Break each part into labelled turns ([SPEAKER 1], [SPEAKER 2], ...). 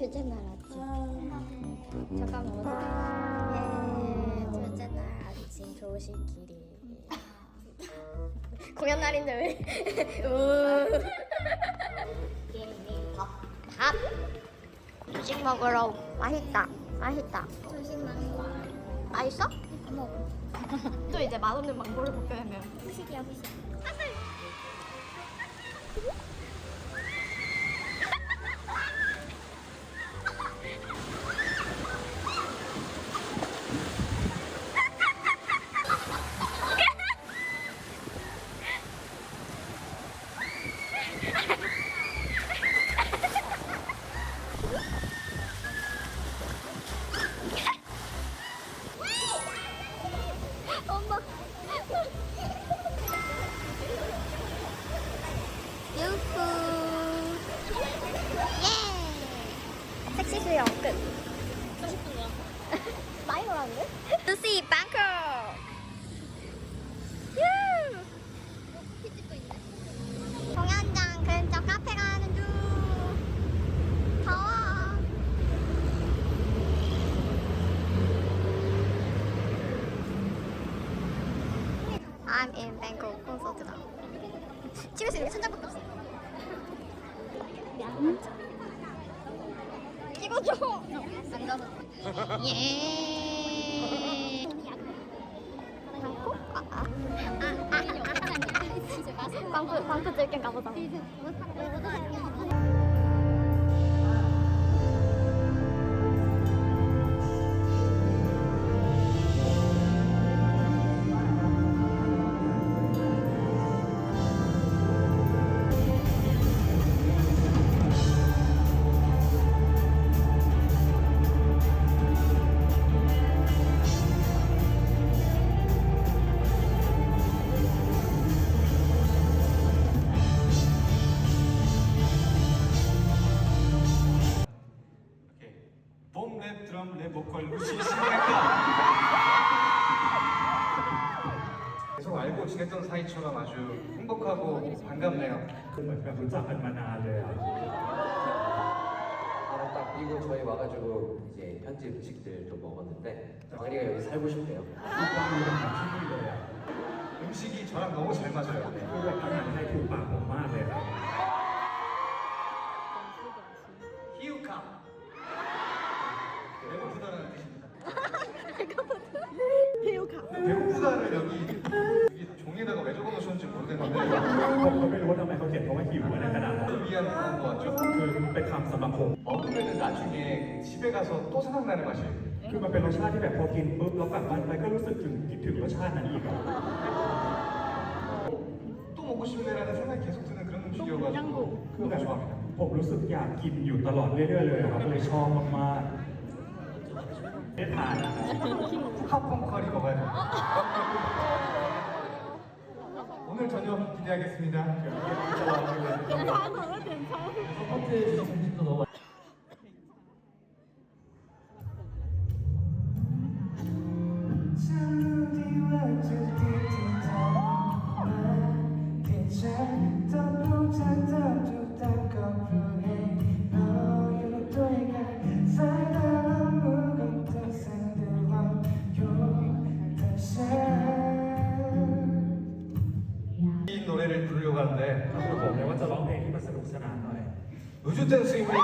[SPEAKER 1] 둘째 날 아침. 잠깐만 어디? 예, 둘째 날 아침 조식끼리. 공연 날인데 왜? 우. 밥. 밥. 조식 먹으러 맛있다. 맛있다. 조식 망고. 맛있어? 먹어. 또 이제 맛없는 망고를 먹게 되면 후식이야 후식. 놀았는데? 루시 있네. 공연장 근처 카페 가는 중. 더워. I'm in Bangkok 콘서트다. 집에서 이렇게 천장밖에 없어. 찍어줘. 안 가도. 예. 방콕? 아, 아. 아, 아, 아. 방콕, 방콕 즐겨 가보자.
[SPEAKER 2] เหมือนกับรู้จักกันมานานเลยอ่ะ
[SPEAKER 3] 바로 딱 이거 저희 와가지고 이제 현지 음식들 좀 먹었는데 광리가 여기 살고 싶대요.
[SPEAKER 2] ทุกวันมีปัญหาที่นี่เลยอ่ะ
[SPEAKER 4] 음식이 저랑 너무 잘 맞아요
[SPEAKER 2] คือแบบอาหารไทยถูกปากผมมากเลยครับ 100gสำหรับผม
[SPEAKER 4] 먹으면 나중에 집에 가서 또 생각나는 맛이에요.
[SPEAKER 2] คือมันเป็นรสชาติที่แบบพอกินปุ๊บแล้วกลับบ้านไปก็รู้สึกถึงคิดถึงรสชาตินั้นอีกอะ
[SPEAKER 4] 또 먹고 싶네라는 생각이 계속 드는 그런 음식이어가지고
[SPEAKER 2] 그거
[SPEAKER 4] 너무 좋아합니다.
[SPEAKER 2] ผมรู้สึกอยากกินอยู่ตลอดเรื่อยๆเลยอะครับเลยชอบมากๆได้ทานนะครับ
[SPEAKER 4] 푸카퐁커리 먹어야 돼요. 오늘 저녁 기대하겠습니다.
[SPEAKER 2] 괜찮아,
[SPEAKER 4] 괜찮아. 서포트해 주신
[SPEAKER 3] 분도 너무 목사는 안 와요.
[SPEAKER 4] 요즘 때는 수입을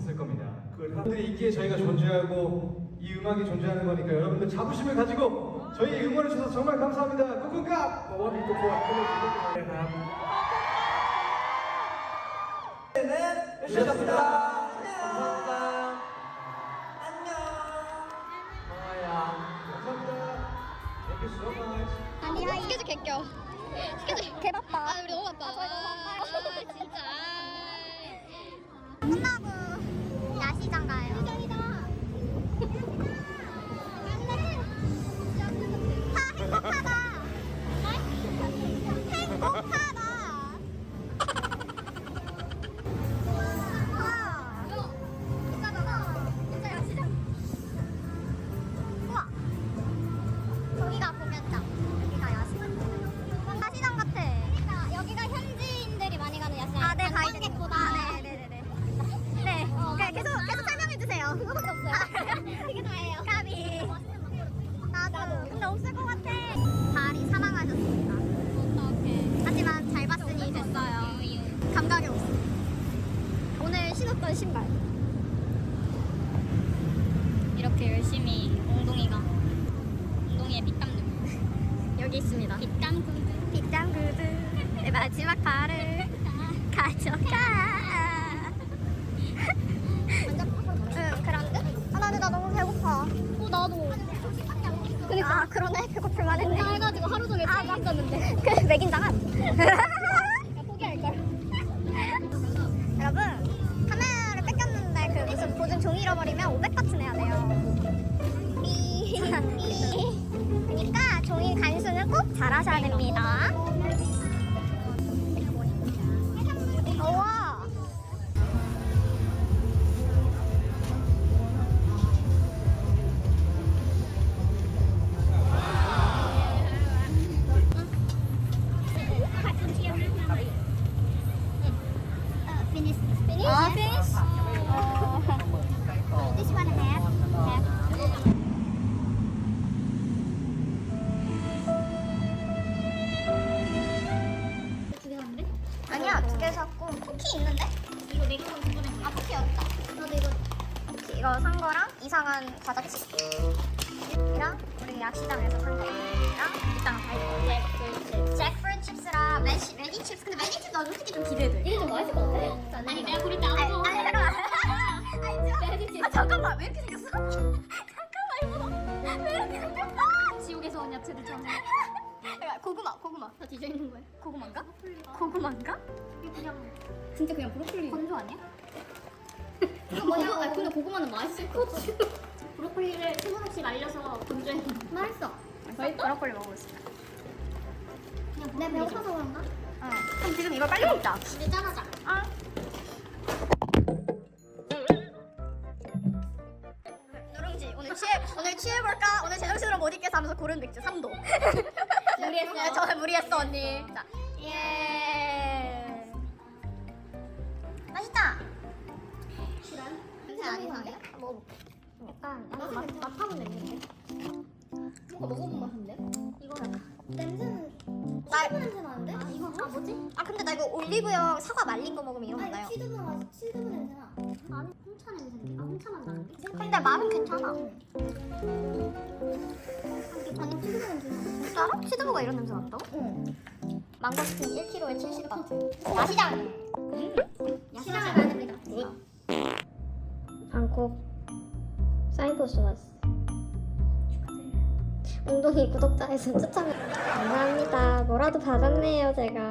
[SPEAKER 4] 성공을 못했을 겁니다. 그 여러분들이 있기에 저희가 존재하고 이 음악이 존재하는 거니까 여러분들 자부심을 가지고 저희 응원해 주셔서 정말 감사합니다. 꾹꾹깍.
[SPEAKER 2] เพราะว่ามีทุกคนก็เลยมีทุกคนเลยครับ
[SPEAKER 3] 감사합니다. 감사합니다.
[SPEAKER 1] 아, 그러네. 배고플만 했네.
[SPEAKER 5] 해가지고 하루 종일
[SPEAKER 1] 아,
[SPEAKER 5] 차 있었는데
[SPEAKER 1] 그, 맥인장은? 이따가 잭프루트 칩스랑 매시 매니 칩스 근데 매니 칩 나도 솔직히 좀 기대돼.
[SPEAKER 5] 이게 좀 맛있을 것 같아 아니 내가 고를 때
[SPEAKER 1] 아니,
[SPEAKER 5] 아무도
[SPEAKER 1] 아니 잠깐만. 알죠? 아 잠깐만 왜 이렇게 생겼어? 잠깐만 이거 왜 이렇게 생겼어?
[SPEAKER 5] 지옥에서 온 야채들 처럼
[SPEAKER 1] 야, 고구마 고구마
[SPEAKER 5] 다 뒤져 있는 거야
[SPEAKER 1] 고구마인가? 고구마인가?
[SPEAKER 5] 진짜 그냥 브로콜리 건조 아니야? 이거 뭐냐? 아, 근데 고구마는 맛있을 것 같아. 브로콜리를 수분없이 말려서 건조해. 맛있어. 맛있어?
[SPEAKER 1] 브로콜리.
[SPEAKER 5] 그냥 내 배고파서 그런가?
[SPEAKER 1] 어. 그럼 지금 이걸 빨리 먹자.
[SPEAKER 5] 이제 짠하자.
[SPEAKER 1] 아. 누룽지 오늘 취해 오늘 취해볼까? 오늘 제정신으로 못 있겠어 하면서 고른 맥주 3도.
[SPEAKER 5] 무리했어.
[SPEAKER 1] 네, 저는 무리했어 언니. 자, 예. 맛있다. 냄새 안 이상해? 뭐 약간
[SPEAKER 5] 맛 아 뭐지?
[SPEAKER 1] 아 근데 나 이거 올리브영 사과 말린 거 먹으면 이런 거 나요.
[SPEAKER 5] 치즈도 맛 치즈 냄새 나. 나는 홍차 냄새인데? 아 홍차 맛 나는데?
[SPEAKER 1] 근데 맛은 괜찮아.
[SPEAKER 5] 아니 치즈 냄새 나.
[SPEAKER 1] 진짜로? 치즈버거 이런 냄새 난다고?
[SPEAKER 5] 응.
[SPEAKER 1] 망고스틴 1kg에 70바트. 야시장.
[SPEAKER 5] 시장을 가야 됩니다.
[SPEAKER 1] 방콕 사이버스 왔어. 웅동이 구독자에서 추천을 감사합니다. 뭐라도 받았네요 제가.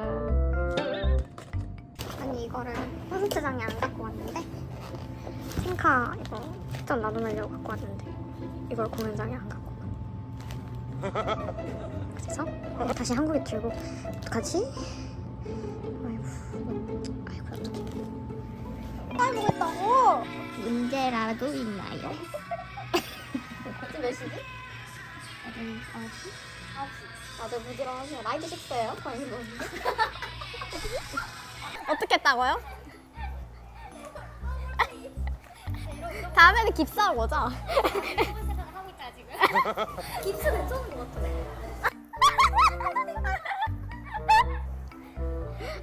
[SPEAKER 1] 아니 이거를 콘서트장에 안 갖고 왔는데 핑카 이거 추천 나눠내려고 갖고 왔는데 이걸 공연장에 안 갖고 와. 그래서 어, 다시 한국에 들고 어떡하지? 아이고 아이고 어떡해. 빨리 보겠다고. 문제라도 있나요? 지금 몇 시지? 9시? 다들 부지런하시네. 나이트 식스예요? 방금 뭐는데? 어떻게 했다고요? 다음에는 깁스하고 오자.
[SPEAKER 5] 생각을 하고 있다 지금.
[SPEAKER 1] 깁스 괜찮은 것 같아.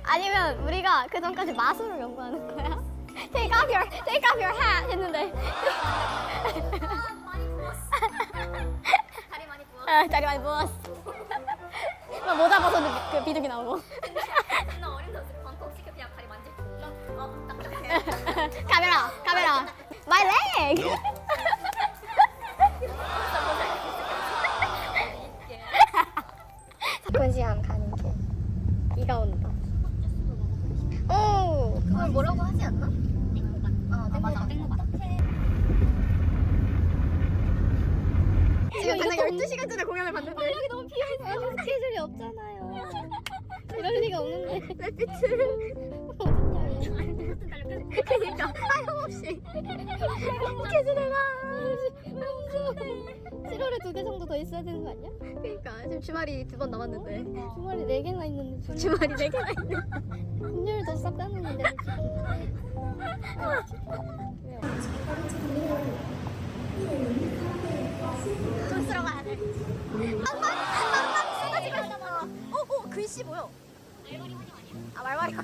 [SPEAKER 1] 아니면 우리가 그 전까지 마술을 연구하는 거야? Take off your, take off your hat 했는데. 아, 다리 많이 부었어. 막 모자 벗어도 그 비둘기 나오고. 나 어린 데 방콕 시켜 그냥 다리 만질. 어, 딱딱해. 카메라, 카메라. My leg. 사건시험 가는 길. 비가 온다. 오, 그걸 뭐라고 하지 않나? 어, 맞아, 땡모다. 지금 당장 12시간 전에 공연을 봤는데. 여기 너무 비어있어 스케줄이 없잖아요. 이럴 리가 없는데. 랩비트 그니까. 하염없이. 스케줄을 가 7월에 두 개 정도 더 있어야 되는 거 아니야? 그니까. 지금 주말이 두 번 남았는데. 주말이 네 개나 있는데 주말이 네 개나 있는데. 금요일도 싹 따는데 돈 쓰러 가야 돼. 빵빵 빵빵 쏟아지고 있어. 오, 오, 글씨 뭐요? 아 말말이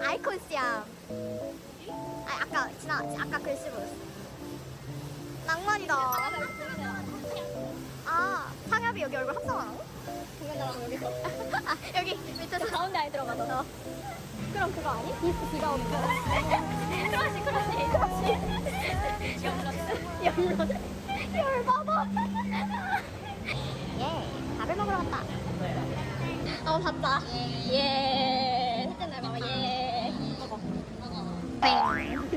[SPEAKER 1] 아이콘 시암. 아 아까 지나 아까 글씨 보였어. 낭만이다. 아 상엽이 여기 얼굴 합성하라고? 공연하라고 여기서. 아 여기 밑에서 가운데 안에 들어가서. 그럼 그거 아니? 비스 비가 오는 거. 그렇지 그렇지 그렇지. 열렀어. 열렀어. 열받아. 예, 밥을 먹으러 간다. 어, 봤다. 예. 셋째 날 예. 먹어. 먹어. 뱅.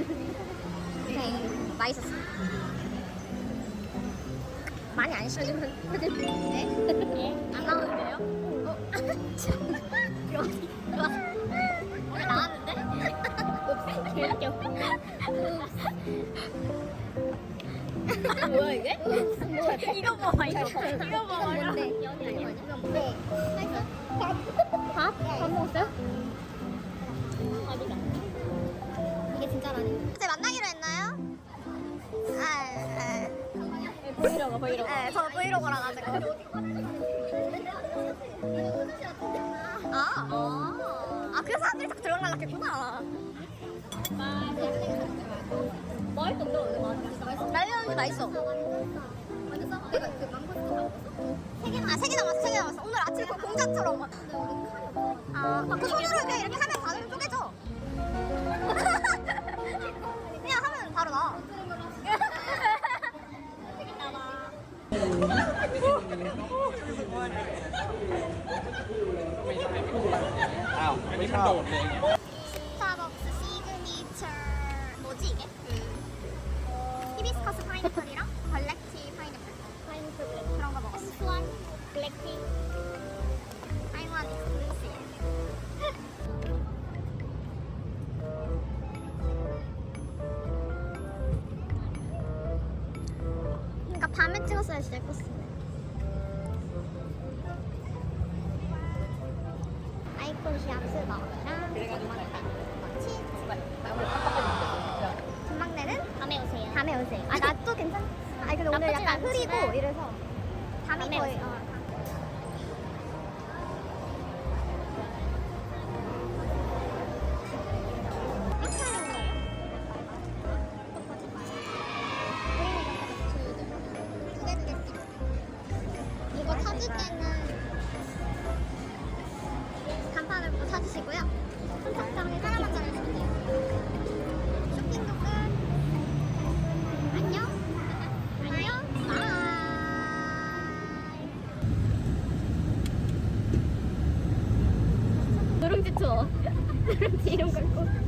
[SPEAKER 1] 뱅. 맛있었어. 많이 안 씹어주면 네? 예? 안 나오는데요? 어? 원래 나왔는데? 옵스. 개웃겨. 뭐야 이게? 이거 봐봐 이거 이거 봐봐? 이건 뭔데? 밥? 밥? 밥 먹었어요? 아니다 이게 진짜라니 어제 만나기로 했나요? 아, 브이로그 브이로그 네, 저 브이로그라 가지고 아, 아, 아, 그래서 사람들이 다 들어올라갔겠구나. 맛있던데 오늘 맛있어. 라면이 맛있어. 내가 그 망고 세 개만 아세 개 남았어 세 개 남았어. 오늘 아침 그 공장처럼 막. 아, 그 손으로 그냥 이렇게 하면 바로 쪼개져. 그냥 하면 바로 나. 스타벅스 아이콘 시합스 먹이랑 치즈 전망대는 밤에 오세요. 밤에 오세요. 아나또 괜찮. 아니 근데 오늘 약간 흐리고 이래서 밤이
[SPEAKER 5] 밤에.
[SPEAKER 1] 어. 찾으시고요. 선착장에 하나만 잘해주면 돼요. 누룽지 투어. 누룽지 이름 걸고.